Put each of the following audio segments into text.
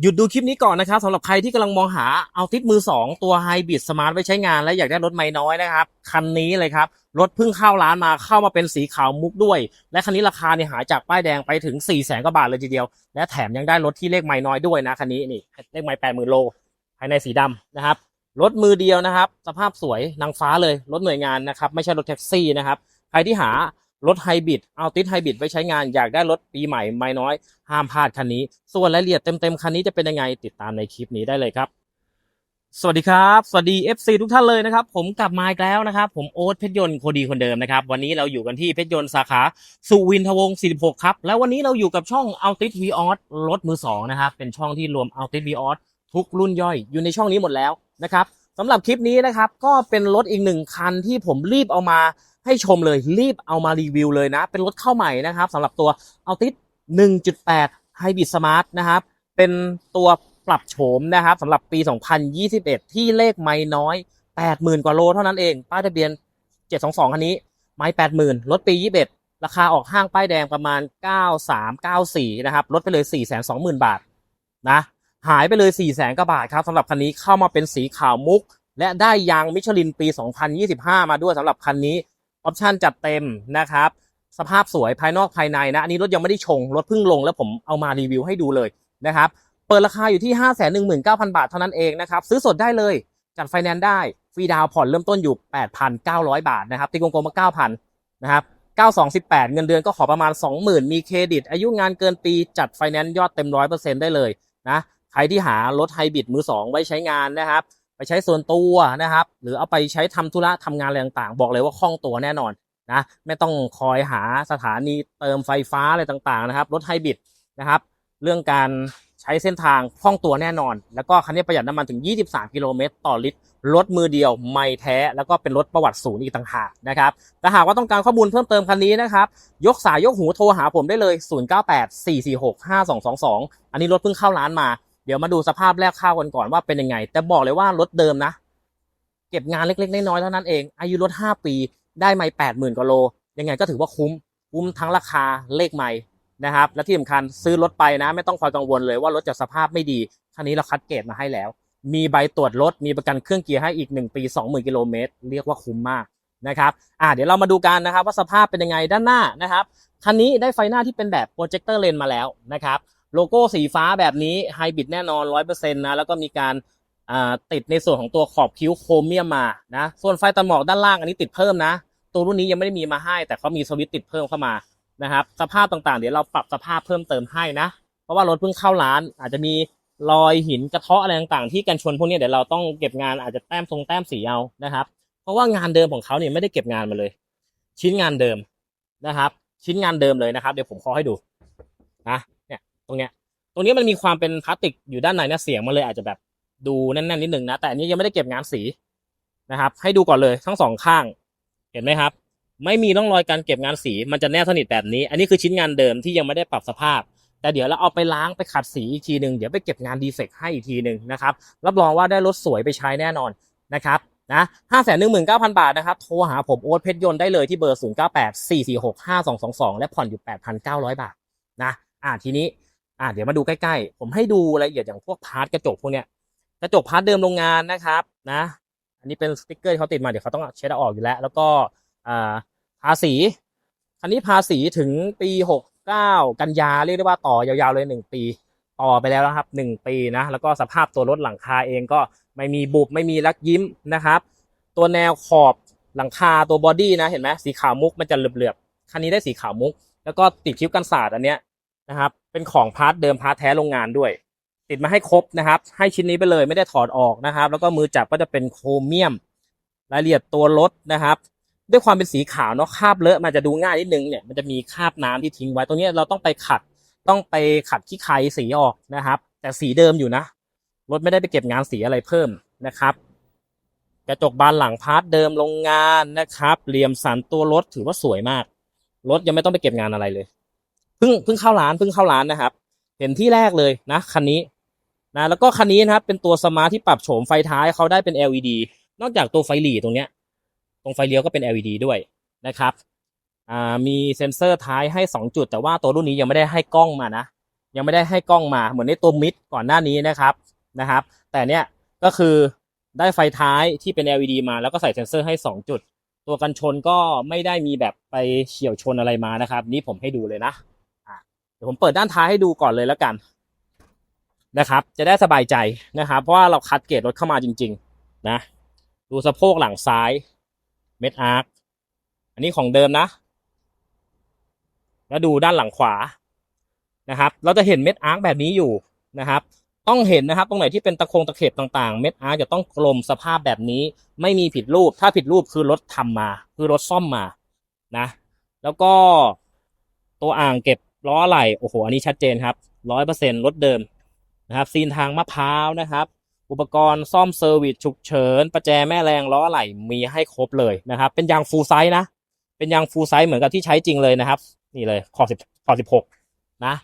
หยุดดูคลิปนี้ก่อนนะครับสำหรับใครที่กำลังมองหาเอาติดมือ 2 ตัวไฮบริดสมาร์ทไว้ใช้งานและอยากได้รถไม่น้อยนะครับ คันนี้เลยครับ รถเพิ่งเข้าร้านมาเข้ามาเป็นสีขาวมุกด้วย และคันนี้ราคาเนี่ยหายจากป้ายแดงไปถึง4 0 0แสนกว่าบาทเลยทีเดียว และแถมยังได้รถที่เลขไม่น้อยด้วยนะคันนี้นี่เลขไม่แปดหมื่นโลภายในสีดำนะครับรถมือเดียวนะครับ สภาพสวยนางฟ้าเลยรถหน่วยงานนะครับไม่ใช่รถแท็กซี่นะครับใครที่หา รถไฮบริดเอาติดไฮบริดไว้ใช้งานอยากได้รถปีใหม่ไม่น้อย ห้ามพลาดคันนี้ ส่วนรายละเอียดเต็มๆคันนี้จะเป็นยังไงติดตามในคลิปนี้ได้เลยครับ สวัสดีครับ สวัสดี FC ทุกท่านเลยนะครับ ผมกลับมาอีกแล้วนะครับ ผมโอ๊ตเพชรยนต์โคดีคนเดิมนะครับ วันนี้เราอยู่กันที่เพชรยนต์สาขาสุวินทวงศ์46 ครับ แล้ววันนี้เราอยู่กับช่องเอาติดวีออสรถมือสองนะครับเป็นช่องที่รวมเอาติดวีออสทุกรุ่นย่อยอยู่ในช่องนี้หมดแล้วนะครับสำหรับคลิปนี้นะครับก็เป็นรถอีกหนึ่งคันที่ผมรีบเอามา ให้ชมเลยรีบเอามารีวิวเลยนะ เป็นรถเข้าใหม่นะครับสำหรับตัวเอาติด1.8 Hybrid Smart นะครับ เป็นตัวปรับโฉมนะครับสำหรับปี 2021 ที่เลขไม่น้อย 80,000 กว่าโลเท่านั้นเอง ป้ายทะเบียน 722 คันนี้ ไม่80,000 รถปี 21 ราคาออกห้างป้ายแดงประมาณ 9394 นะครับ ลดไปเลย 420,000 บาทนะ หายไปเลย 400,000กว่าบาทครับสำหรับคันนี้เข้ามาเป็นสีขาวมุก และได้ยางมิชลินปี 2025 มาด้วยสำหรับคันนี้ ออปชันจัดเต็มนะครับ สภาพสวยภายนอกภายในนะ อันนี้รถยังไม่ได้ชง รถเพิ่งลงแล้วผมเอามารีวิวให้ดูเลยนะครับ เปิดราคาอยู่ที่ 5 1 9 0 0 0 บาทเท่านั้นเองนะครับ ซื้อสดได้เลย จัดไฟแนนซ์ได้ ฟรีดาวน์ผ่อนเริ่มต้นอยู่ 8,900 บาทนะครับ ตีกลมๆมา9,000นะครับ9218 เงินเดือนก็ขอประมาณ 20,000 มีเครดิต อายุงานเกินปีจัดไฟแนนซ์ยอดเต็ม 100%ได้เลยนะ ใครที่หารถไฮบริดมือ 2 ไว้ใช้งานนะครับ ไปใช้ส่วนตัวนะครับ หรือเอาไปใช้ทำธุระทำงานอะไรต่างๆ บอกเลยว่าคล่องตัวแน่นอนนะไม่ต้องคอยหาสถานีเติมไฟฟ้าอะไรต่างๆนะครับรถไฮบริดนะครับ เรื่องการใช้เส้นทางคล่องตัวแน่นอน แล้วก็คันนี้ประหยัดน้ำมันถึง 23 กิโลเมตรต่อลิตร รถมือเดียวไม่แท้ แล้วก็เป็นรถประวัติศูนย์อีกต่างหากนะครับ แต่หากว่าต้องการข้อมูลเพิ่มเติมคันนี้นะครับ ยกสายยกหูโทรหาผมได้เลย 0984465222 อันนี้รถเพิ่งเข้าร้านมา เดี๋ยวมาดูสภาพแรกข้าวกันก่อนว่าเป็นยังไง แต่บอกเลยว่ารถเดิมนะ เก็บงานเล็กๆน้อยๆเท่านั้นเอง อายุรถ 5 ปีได้ไม่แปดหมื่นกว่าโล ยังไงก็ถือว่าคุ้ม คุ้มทั้งราคาเลขไม่นะครับ และที่สำคัญซื้อรถไปนะ ไม่ต้องคอยกังวลเลยว่ารถจะสภาพไม่ดีคันนี้เราคัดเกรดมาให้แล้ว มีใบตรวจรถมีประกันเครื่องเกียร์ให้อีก 1 ปี 20,000กิโลเมตรเรียกว่าคุ้มมากนะครับอ่าเดี๋ยวเรามาดูกันนะครับว่าสภาพเป็นยังไงด้านหน้านะครับคันนี้ได้ไฟหน้าที่เป็นแบบโปรเจคเตอร์เลนมาแล้วนะครับ โลโก้สีฟ้าแบบนี้ไฮบริดแน่นอน 100%นะ แล้วก็มีการติดในส่วนของตัวขอบคิ้วโครเมียมมานะ ส่วนไฟตัดหมอกด้านล่างอันนี้ติดเพิ่มนะ ตัวรุ่นนี้ยังไม่ได้มีมาให้ แต่เขามีสวิตติดเพิ่มเข้ามานะครับ สภาพต่างๆ เดี๋ยวเราปรับสภาพเพิ่มเติมให้นะ เพราะว่ารถเพิ่งเข้าร้าน อาจจะมีรอยหินกระเทาะอะไรต่างๆ ที่กันชนพวกนี้เดี๋ยวเราต้องเก็บงานอาจจะแต้มทรงแต้มสีเอานะครับ เพราะว่างานเดิมของเขาเนี่ยไม่ได้เก็บงานมาเลย ชิ้นงานเดิมนะครับ ชิ้นงานเดิมเลยนะครับ เดี๋ยวผมขอให้ดูนะ ตรงเนี้ย ตรงนี้มันมีความเป็นพลาสติกอยู่ด้านในเนะเสียงมันเลยอาจจะแบบดูแน่นๆนิดหนึ่งนะ แต่อันนี้ยังไม่ได้เก็บงานสีนะครับ ให้ดูก่อนเลยทั้งสองข้าง เห็นไหมครับ ไม่มีร่องรอยการเก็บงานสี มันจะแนบสนิทแบบนี้ อันนี้คือชิ้นงานเดิมที่ยังไม่ได้ปรับสภาพ แต่เดี๋ยวเราเอาไปล้างไปขัดสีอีกทีหนึ่งเดี๋ยวไปเก็บงานดีเฟกให้อีกทีหนึ่งนะครับ รับรองว่าได้รถสวยไปใช้แน่นอนนะครับนะห้าแสนหนึ่งหมื่นเก้าพันบาทนะครับ โทรหาผมโอ๊ตเพชรยนต์ได้เลยที่เบอร์ศูนย์เก้าแปดสี่สี่หกห้าสองสองสองและผ่อนอยู่แปดพันเก้าร้อยบาทนะ อ่าทีนี้ อ่าเดี๋ยวมาดูใกล้ๆ ผมให้ดูรายละเอียดอย่างพวกพาร์ทกระจกพวกเนี้ยกระจกพาร์ทเดิมโรงงานนะครับนะ อันนี้เป็นสติ๊กเกอร์ที่เขาติดมาเดี๋ยวเขาต้องเช็ดเอาออกอยู่แล้ว แล้วก็อ่าภาษีคันนี้ภาษีถึงปีหกเก้ากันยาเรียกได้ว่าต่อยาวๆเลยหนึ่งปีต่อไปแล้วนะครับหนึ่งปีนะแล้วก็สภาพตัวรถหลังคาเองก็ไม่มีบุบไม่มีรักยิ้มนะครับ ตัวแนวขอบหลังคาตัวบอดี้นะเห็นไหมสีขาวมุกมันจะเหลือบๆคันนี้ได้สีขาวมุก แล้วก็ติดคิ้วกันศาสตร์อันเนี้ยนะครับ เป็นของพาร์ทเดิมพาร์ทแท้โรงงานด้วย ติดมาให้ครบนะครับ ให้ชิ้นนี้ไปเลยไม่ได้ถอดออกนะครับ แล้วก็มือจับก็จะเป็นโครเมียม รายละเอียดตัวรถนะครับ ด้วยความเป็นสีขาวเนาะคราบเลอะมันจะดูง่ายนิดนึงเนี่ยมันจะมีคราบน้ำที่ทิ้งไว้ตรงนี้เราต้องไปขัดต้องไปขัดขี้ไครสีออกนะครับ แต่สีเดิมอยู่นะรถไม่ได้ไปเก็บงานสีอะไรเพิ่มนะครับกระจกบานหลังพาร์ทเดิมโรงงานนะครับเหลี่ยมสันตัวรถถือว่าสวยมากรถยังไม่ต้องไปเก็บงานอะไรเลย เพิ่งเพิ่งเข้าร้านเพิ่งเข้าร้านนะครับ เห็นที่แรกเลยนะคันนี้นะแล้วก็คันนี้นะครับเป็นตัวสมาร์ทที่ปรับโฉมไฟท้ายเขาได้เป็น LED นอกจากตัวไฟหลีตรงเนี้ย ตรงไฟเลี้ยวก็เป็น LED ด้วยนะครับอ่ามีเซ็นเซอร์ท้ายให้ 2 จุด แต่ว่าตัวรุ่นนี้ยังไม่ได้ให้กล้องมานะ ยังไม่ได้ให้กล้องมาเหมือนในตัวมิดก่อนหน้านี้นะครับนะครับ แต่เนี้ยก็คือได้ไฟท้ายที่เป็น LED มาแล้วก็ใส่เซ็นเซอร์ให้ 2 จุด ตัวกันชนก็ไม่ได้มีแบบไปเฉี่ยวชนอะไรมานะครับ นี่ผมให้ดูเลยนะอะ เดี๋ยวผมเปิดด้านท้ายให้ดูก่อนเลยแล้วกันนะครับ จะได้สบายใจนะครับ เพราะว่าเราคัดเกรดรถเข้ามาจริง ๆ นะ ดูสะโพกหลังซ้ายเม็ดอาร์คอันนี้ของเดิมนะ แล้วดูด้านหลังขวานะครับ เราจะเห็นเม็ดอาร์คแบบนี้อยู่นะครับ ต้องเห็นนะครับ ตรงไหนที่เป็นตะโคงตะเข็บต่างๆ เม็ดอาร์คจะต้องกลมสภาพแบบนี้ ไม่มีผิดรูป ถ้าผิดรูปคือรถทำมา คือรถซ่อมมานะ แล้วก็ตัวอ่างเก็บ ล้ออะไหล่โอ้โหอันนี้ชัดเจนครับร้อยเปอร์เซ็นต์รถเดิมนะครับซีนทางมะพร้าวนะครับ อุปกรณ์ซ่อมเซอร์วิสฉุกเฉินประแจแม่แรงล้ออะไหล่มีให้ครบเลยนะครับ เป็นยางฟูลไซส์นะ เป็นยางฟูลไซส์เหมือนกับที่ใช้จริงเลยนะครับ นี่เลยขอบสิบขอบสิบหกนะ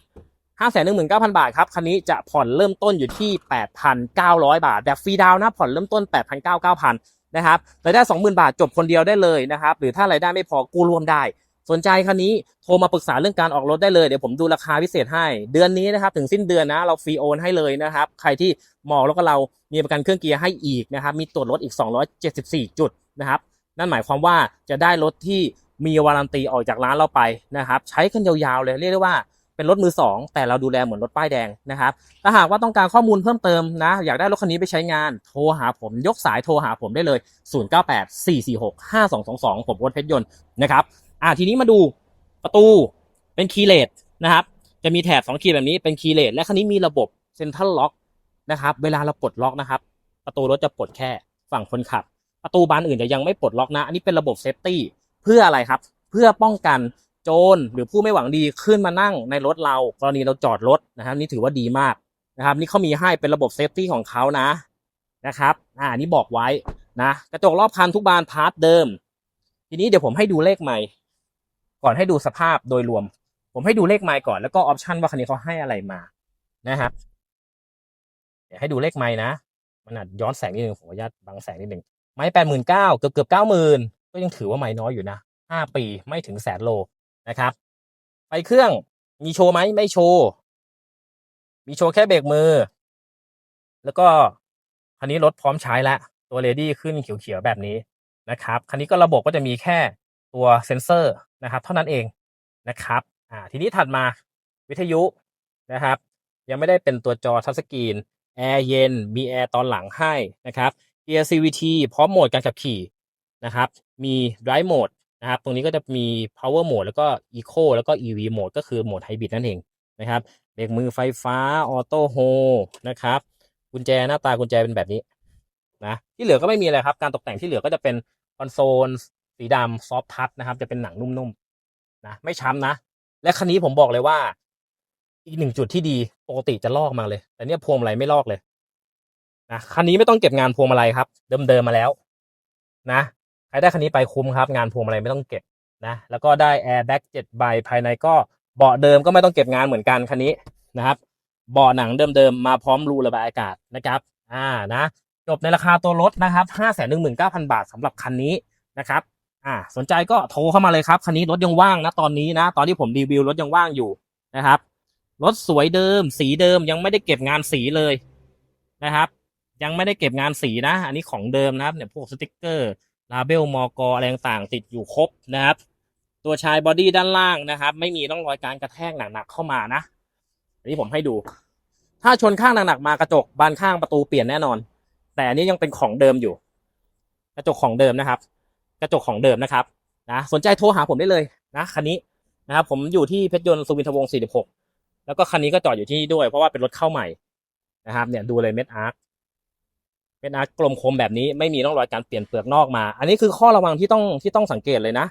ห้าแสนหนึ่งหมื่นเก้าพันบาทครับ คันนี้จะผ่อนเริ่มต้นอยู่ที่แปดพันเก้าร้อยบาท แบบฟรีดาวน์นะผ่อนเริ่มต้นแปดพันเก้าเก้าพันนะครับรายได้สองหมื่นบาทจบคนเดียวได้เลยนะครับ หรือถ้ารายได้ไม่พอกู้รวมได้ สนใจคันนี้โทรมาปรึกษาเรื่องการออกรถได้เลย เดี๋ยวผมดูราคาพิเศษให้ เดือนนี้นะครับ ถึงสิ้นเดือนนะ เราฟรีโอนให้เลยนะครับ ใครที่เหมองแล้วก็เรามีประกันเครื่องเกียร์ให้อีกนะครับ มีตรวจรถอีก 274 จุดนะครับ นั่นหมายความว่าจะได้รถที่มีวารันตีออกจากร้านเราไปนะครับ ใช้กันยาวๆเลยเรียกได้ว่าเป็นรถมือสองแต่เราดูแลเหมือนรถป้ายแดงนะครับ ถ้าหากว่าต้องการข้อมูลเพิ่มเติมนะ อยากได้รถคันนี้ไปใช้งาน โทรหาผม ยกสายโทรหาผมได้เลย 0984465222 ผมโอ๊ตเพชรยนต์นะครับ อ่าทีนี้มาดูประตูเป็นคีย์เลสนะครับ จะมีแถบสองคีย์แบบนี้เป็นคีย์เลสและคันนี้มีระบบเซ็นทรัลล็อกนะครับ เวลาเราปลดล็อกนะครับ ประตูรถจะปลดแค่ฝั่งคนขับ ประตูบานอื่นจะยังไม่ปลดล็อกนะ อันนี้เป็นระบบเซฟตี้เพื่ออะไรครับ เพื่อป้องกันโจรหรือผู้ไม่หวังดีขึ้นมานั่งในรถเรา กรณีเราจอดรถนะครับ นี่ถือว่าดีมากนะครับ นี่เขามีให้เป็นระบบเซฟตี้ของเขานะนะครับอ่านี่บอกไว้นะ กระจกรอบคันทุกบานพาร์ทเดิม ทีนี้เดี๋ยวผมให้ดูเลขใหม่ ก่อนให้ดูสภาพโดยรวม ผมให้ดูเลขไมล์ก่อนแล้วก็ออปชันว่าคันนี้เขาให้อะไรมานะครับเดี๋ยวให้ดูเลขไมล์นะ มันอาจย้อนแสงนิดนึงผมขออนุญาตบังแสงนิดนึงไม้แปดหมื่นเก้าเกือบเกือบเก้าหมื่นก็ยังถือว่าไม้น้อยอยู่นะห้าปีไม่ถึงแสนโลนะครับไปเครื่องมีโชว์ไหมไม่โชว์ มีโชว์แค่เบรกมือ แล้วก็คันนี้รถพร้อมใช้แล้ว ตัวเลดี้ขึ้นเขียวๆแบบนี้นะครับ คันนี้ก็ระบบก็จะมีแค่ ตัวเซ็นเซอร์นะครับ เท่านั้นเองนะครับอ่าทีนี้ถัดมาวิทยุนะครับ ยังไม่ได้เป็นตัวจอทัชสกรีนแอร์เย็นมีแอร์ตอนหลังให้นะครับเกียร์ CVT พร้อมโหมดการขับขี่นะครับ มี Drive Mode นะครับ ตรงนี้ก็จะมี Power Mode แล้วก็ Eco แล้วก็ EV Mode ก็คือโหมดไฮบริดนั่นเองนะครับเบรกมือไฟฟ้าออโต้โฮนะครับกุญแจหน้าตากุญแจเป็นแบบนี้นะที่เหลือก็ไม่มีอะไรครับ การตกแต่งที่เหลือก็จะเป็นคอนโซล สีดำซอฟทัชนะครับ จะเป็นหนังนุ่มๆนะไม่ช้ำนะ และคันนี้ผมบอกเลยว่า อีกหนึ่งจุดที่ดีปกติจะลอกมาเลย แต่เนี่ยพวงมาลัยไม่ลอกเลยนะคันนี้ไม่ต้องเก็บงานพวงมาลัยครับ เดิมๆมาแล้ว นะใครได้คันนี้ไปคุ้มครับ งานพวงมาลัยไม่ต้องเก็บนะแล้วก็ได้แอร์แบ็กเจ็ดใบภายในก็เบาะเดิมก็ไม่ต้องเก็บงานเหมือนกันคันนี้นะครับเบาะหนังเดิมๆมาพร้อมรูระบายอากาศนะครับ อ่านะจบในราคาตัวรถนะครับห้าแสนหนึ่งหมื่นเก้าพันบาทสำหรับคันนี้นะครับ อ่าสนใจก็โทรเข้ามาเลยครับคันนี้รถยังว่างนะตอนนี้นะตอนที่ผมรีวิวรถยังว่างอยู่นะครับรถสวยเดิม สีเดิมยังไม่ได้เก็บงานสีเลยนะครับ ยังไม่ได้เก็บงานสีนะ อันนี้ของเดิมนะครับเนี่ยพวกสติกเกอร์ลาเบลมอกอะไรต่างๆติดอยู่ครบนะครับ ตัวชายบอดี้ด้านล่างนะครับ ไม่มีร่องรอยการกระแทกหนักๆเข้ามานะอันนี้ผมให้ดู ถ้าชนข้างหนักๆมากระจกบานข้างประตูเปลี่ยนแน่นอน แต่อันนี้ยังเป็นของเดิมอยู่ กระจกของเดิมนะครับ กระจกของเดิมนะครับนะสนใจโทรหาผมได้เลยนะคันนี้นะครับผมอยู่ที่เพชรยนต์สุวินทวงศ์46 แล้วก็คันนี้ก็จอดอยู่ที่นี่ด้วย เพราะว่าเป็นรถเข้าใหม่นะครับ เนี่ยดูเลยเม็ดอาร์คเม็ดอาร์คกลมคมแบบนี้ไม่มีร่องรอยการเปลี่ยนเปลือกนอกมา อันนี้คือข้อระวังที่ต้องที่ต้องสังเกตเลยนะ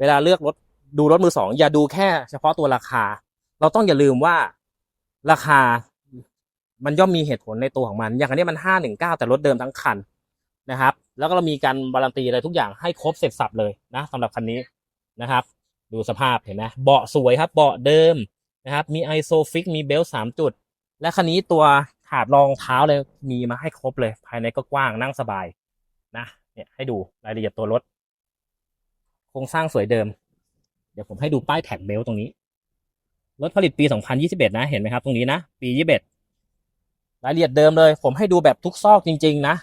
เวลาเลือกรถดูรถมือสองอย่าดูแค่เฉพาะตัวราคา เราต้องอย่าลืมว่าราคามันย่อมมีเหตุผลในตัวของมัน อย่างอันนี้มันห้าหนึ่งเก้าแต่รถเดิมทั้งคันนะครับ แล้วก็เรามีการบารันตีอะไรทุกอย่างให้ครบเสร็จสับเลยนะสำหรับคันนี้นะครับ ดูสภาพเห็นไหมเบาะสวยครับ เบาะเดิมนะครับ มีไอโซฟิกมีเบลสามจุด และคันนี้ตัวถาดรองเท้าเลยมีมาให้ครบเลย ภายในก็กว้างนั่งสบายนะเนี่ยให้ดูรายละเอียดตัวรถ โครงสร้างสวยเดิม เดี๋ยวผมให้ดูป้ายแท็กเบลตรงนี้ รถผลิตปี 2021 นะ เห็นไหมครับ ตรงนี้นะ ปี 21 รายละเอียดเดิมเลย ผมให้ดูแบบทุกซอกจริง ๆ นะ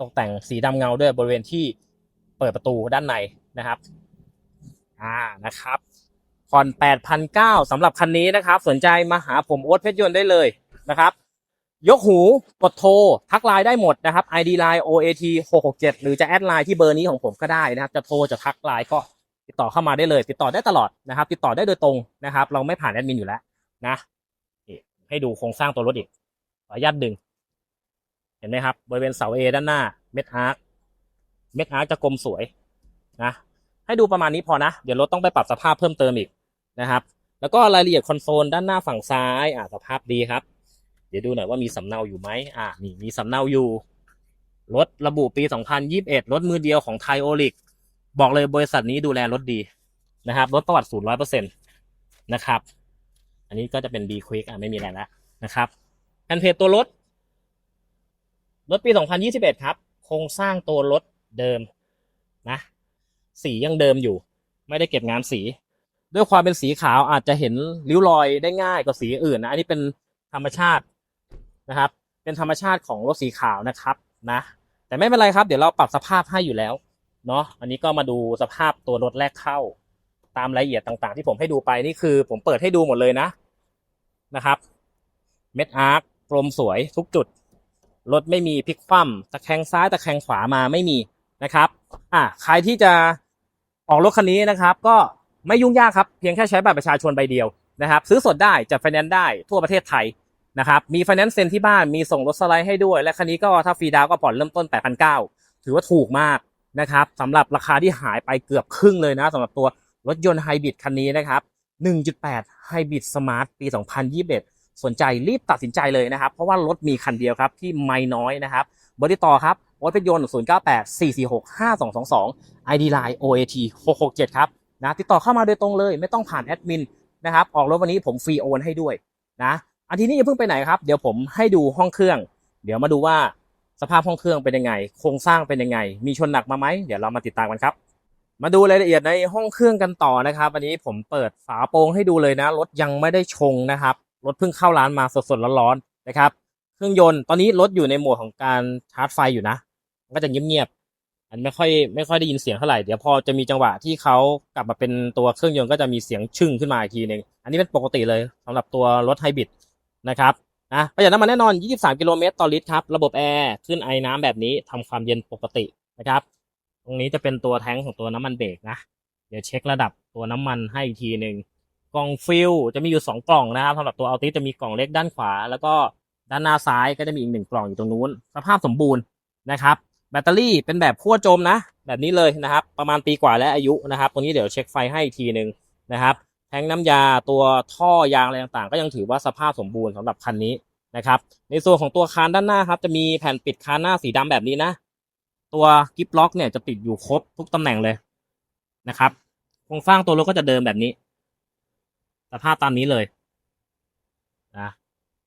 ตกแต่งสีดำเงาด้วยบริเวณที่เปิดประตูด้านในนะครับอ่านะครับผ่อน8,900สำหรับคันนี้นะครับ สนใจมาหาผมโอ๊ตเพชรยนต์ได้เลยนะครับ ยกหูกดโทร ทักไลน์ได้หมดนะครับ ID line OAT 667หรือจะแอดไลน์ที่เบอร์นี้ของผมก็ได้นะครับ จะโทรจะทักไลน์ก็ติดต่อเข้ามาได้เลย ติดต่อได้ตลอดนะครับ ติดต่อได้โดยตรงนะครับ เราไม่ผ่านแอดมินอยู่แล้วนะให้ดูโครงสร้างตัวรถอีกขออนุญาตดึง เห็นไหมครับบริเวณเสา A ด้านหน้าเม็ดอาร์คเม็ดอาร์คจะกลมสวยนะให้ดูประมาณนี้พอนะ เดี๋ยวรถต้องไปปรับสภาพเพิ่มเติมอีกนะครับ แล้วก็รายละเอียดคอนโซลด้านหน้าฝั่งซ้ายอ่าสภาพดีครับ เดี๋ยวดูหน่อยว่ามีสำเนาอยู่ไหมอ่านี่มีสำเนาอยู่รถระบุปี 2021 รถมือเดียวของไทโอลิกบอกเลยบริษัทนี้ดูแลรถดีนะครับรถประวัติศูนย์ร้อยเปอร์เซ็นต์นะครับ อันนี้ก็จะเป็น B Quick อะไม่มีอะไรแล้วนะครับแผนเพจตัวรถ รถปี 2021 ครับ โครงสร้างตัวรถเดิมนะ สียังเดิมอยู่ ไม่ได้เก็บงานสี ด้วยความเป็นสีขาวอาจจะเห็นริ้วรอยได้ง่ายกว่าสีอื่นนะ อันนี้เป็นธรรมชาตินะครับ เป็นธรรมชาติของรถสีขาวนะครับนะ แต่ไม่เป็นไรครับ เดี๋ยวเราปรับสภาพให้อยู่แล้วเนาะ อันนี้ก็มาดูสภาพตัวรถแรกเข้า ตามรายละเอียดต่างๆ ที่ผมให้ดูไปนี่คือ ผมเปิดให้ดูหมดเลยนะนะครับ เม็ดอาร์คกลมสวยทุกจุด รถไม่มีพลิกคว่ำตะแคงซ้ายตะแคงขวามาไม่มีนะครับอะใครที่จะออกรถคันนี้นะครับ ก็ไม่ยุ่งยากครับเพียงแค่ใช้บัตรประชาชนใบเดียวนะครับ ซื้อสดได้จัดไฟแนนซ์ได้ทั่วประเทศไทยนะครับมีไฟแนนซ์เซ็นที่บ้านมีส่งรถสไลด์ให้ด้วย และคันนี้ก็ถ้าฟรีดาวก็ผ่อนเริ่มต้น 8,900 ถือว่าถูกมากนะครับสำหรับราคาที่หายไปเกือบครึ่งเลยนะสำหรับตัวรถยนต์ไฮบริดคันนี้นะครับ 1.8ไฮบริดสมาร์ทปี 2021 สนใจรีบตัดสินใจเลยนะครับ เพราะว่ารถมีคันเดียวครับที่ไม่น้อยนะครับเบอร์ติต่อครับโอ๊ตเพชรยนต์098 446 5222 ID Line OAT 667 ครับนะติดต่อเข้ามาโดยตรงเลย ไม่ต้องผ่านแอดมินนะครับออกรถวันนี้ผมฟรีโอนให้ด้วยนะอันที่นี้อย่าเพิ่งไปไหนครับ เดี๋ยวผมให้ดูห้องเครื่อง เดี๋ยวมาดูว่าสภาพห้องเครื่องเป็นยังไง โครงสร้างเป็นยังไง มีชนหนักมาไหมเดี๋ยวเรามาติดตามกันครับ มาดูรายละเอียดในห้องเครื่องกันต่อนะครับ อันนี้ผมเปิดฝาโปรงให้ดูเลยนะรถยังไม่ได้ชงนะครับ รถเพิ่งเข้าร้านมาสดๆร้อนๆนะครับ เครื่องยนต์ตอนนี้รถอยู่ในโหมดของการชาร์จไฟอยู่นะก็จะเงียบๆอันไม่ค่อยไม่ค่อยได้ยินเสียงเท่าไหร่เดี๋ยวพอจะมีจังหวะที่เขากลับมาเป็นตัวเครื่องยนต์ก็จะมีเสียงชึ่งขึ้นมาอีกทีหนึ่งอันนี้เป็นปกติเลยสำหรับตัวรถไฮบริดนะครับนะประหยัดน้ำมันแน่นอน 23 กิโลเมตรต่อลิตรครับ ระบบแอร์ขึ้นไอน้ำแบบนี้ทำความเย็นปกตินะครับ ตรงนี้จะเป็นตัวแท้งของตัวน้ำมันเบรกนะ เดี๋ยวเช็คระดับตัวน้ำมันให้อีกทีหนึ่ง กล่องฟิลจะมีอยู่ 2 กล่องนะครับสำหรับตัวอัลติจะมีกล่องเล็กด้านขวา แล้วก็ด้านหน้าซ้ายก็จะมีอีกหนึ่งกล่องอยู่ตรงนู้น สภาพสมบูรณ์นะครับ แบตเตอรี่เป็นแบบขั้วจมนะ แบบนี้เลยนะครับ ประมาณปีกว่าและอายุนะครับ ตรงนี้เดี๋ยวเช็คไฟให้อีกทีหนึ่งนะครับ แทงน้ำยาตัวท่อยางอะไรต่างๆ ก็ยังถือว่าสภาพสมบูรณ์สำหรับคันนี้นะครับ ในส่วนของตัวคานด้านหน้าครับ จะมีแผ่นปิดคานหน้าสีดำแบบนี้นะ ตัวกิฟล็อกเนี่ยจะติดอยู่ครบทุกตำแหน่งเลยนะครับโครงสร้างตัวรถก็จะเดิมแบบนี้ สภาพตามนี้เลยนะ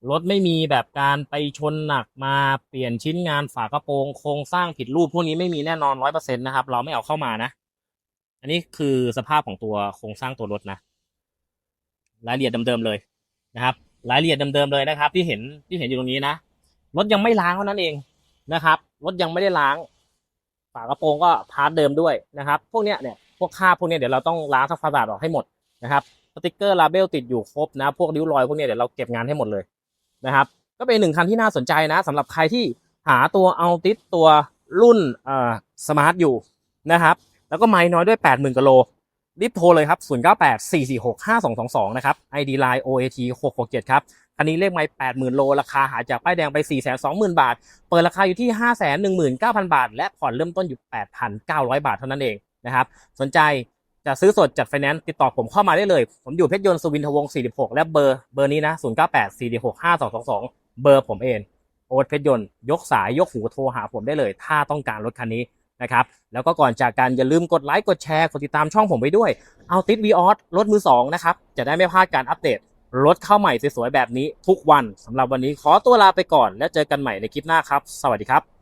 รถไม่มีแบบการไปชนหนักมาเปลี่ยนชิ้นงานฝากระโปรงโครงสร้างผิดรูปพวกนี้ไม่มีแน่นอนร้อยเปอร์เซ็นต์นะครับ เราไม่เอาเข้ามานะ อันนี้คือสภาพของตัวโครงสร้างตัวรถนะ รายละเอียดเดิมๆเลยนะครับ รายละเอียดเดิมๆเลยนะครับ ที่เห็นที่เห็นอยู่ตรงนี้นะรถยังไม่ล้างเท่านั้นเองนะครับรถยังไม่ได้ล้าง ฝากระโปรงก็พาร์ทเดิมด้วยนะครับ พวกเนี้ยเนี่ยพวกคราบพวกเนี้ยเดี๋ยวเราต้องล้างทั้งฟาสาดออกให้หมดนะครับ สติกเกอร์ลาเบลติดอยู่ครบนะ พวกริ้วรอยพวกนี้เดี๋ยวเราเก็บงานให้หมดเลยนะครับ ก็เป็นหนึ่งคันที่น่าสนใจนะสำหรับใครที่หาตัวเอาติสตัวรุ่นเอ่อสมาร์ทอยู่นะครับ แล้วก็ไม้น้อยด้วย 80,000กิโลรีบโทรเลยครับ 0984465222 นะครับ ID Line OAT 667 ครับ คันนี้เลขไม่80,000 โล ราคาหาจากป้ายแดงไป 420,000 บาท เปิดราคาอยู่ที่ 519,000 บาท และผ่อนเริ่มต้นอยู่ 8,900 บาทเท่านั้นเองนะครับ สนใจ จะซื้อสดจัดไฟแนนซ์ติดต่อผมเข้ามาได้เลย ผมอยู่เพชรยนต์สุวินทวงศ์46 และเบอร์เบอร์นี้นะ 098465222 เบอร์ผมเอง โอ๊ตเพชรยนต์ยกสายยกหูโทรหาผมได้เลย ถ้าต้องการรถคันนี้นะครับ แล้วก็ก่อนจากกันอย่าลืมกดไลค์กดแชร์กดติดตามช่องผมไปด้วย เอาติดวีออสรถมือสองนะครับ จะได้ไม่พลาดการอัปเดตรถเข้าใหม่สวยๆแบบนี้ทุกวันสำหรับวันนี้ขอตัวลาไปก่อน แล้วเจอกันใหม่ในคลิปหน้าครับ สวัสดีครับ